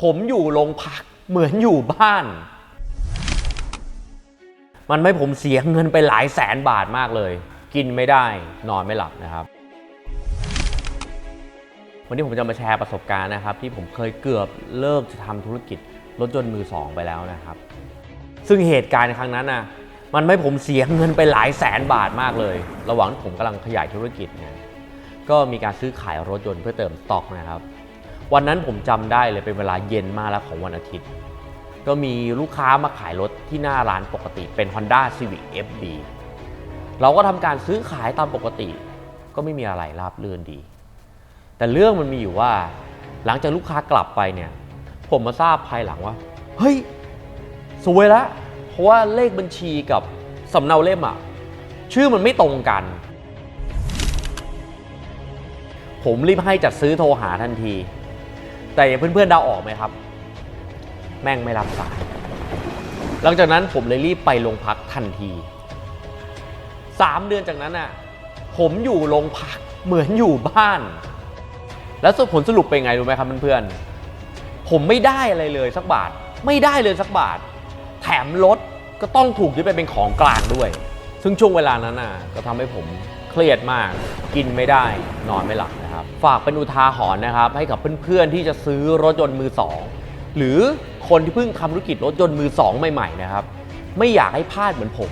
ผมอยู่โรงพักเหมือนอยู่บ้าน มันไม่ผมเสียเงินไปหลายแสนบาทมากเลย กินไม่ได้นอนไม่หลับนะครับ วันนี้ผมจะมาแชร์ประสบการณ์นะครับ ที่ผมเคยเกือบเลิกจะทำธุรกิจรถยนต์มือสองไปแล้วนะครับ ซึ่งเหตุการณ์ครั้งนั้นนะมันไม่ผมเสียเงินไปหลายแสนบาทมากเลย ระหว่างที่ผมกำลังขยายธุรกิจเนี่ยก็มีการซื้อขายรถยนต์เพื่อเติมสต็อกนะครับ วันนั้นผมจำได้เลยเป็นเวลาเย็นมากแล้วของวันอาทิตย์ ก็มีลูกค้ามาขายรถที่หน้าร้านปกติเป็น Honda Civic FB เราก็ทำการซื้อขายตามปกติ ก็ไม่มีอะไรราบรื่นดี แต่เรื่องมันมีอยู่ว่า หลังจากลูกค้ากลับไปเนี่ย ผมมาทราบภายหลังว่า เฮ้ยสวยล้วเพราะว่าเลขบัญชีกับสำเนาเล่มอะชื่อมันไม่ตรงกัน ผมรีบให้จัดซื้อโทรหาทันที แต่เพื่อนๆเดาออกไหมครับ แม่งไม่รับสายหลังจากนั้นผมเลยรีบไปโรงพักทันทีสามเดือนจากนั้นอะผมอยู่โรงพักเหมือนอยู่บ้าน แล้วผลสรุปเป็นไงรู้ไหมครับเพื่อนๆผมไม่ได้อะไรเลยสักบาท ไม่ได้เลยสักบาท แถมรถก็ต้องถูกยึดไปเป็นของกลางด้วย ซึ่งช่วงเวลานั้นน่ะก็ทำให้ผม เครียดมาก กินไม่ได้ นอนไม่หลับนะครับ ฝากเป็นอุทาหรณ์นะครับ ให้กับเพื่อนๆที่จะซื้อรถยนต์มือสองหรือคนที่เพิ่งทำธุรกิจรถยนต์มือสองใหม่ๆนะครับ ไม่อยากให้พลาดเหมือนผม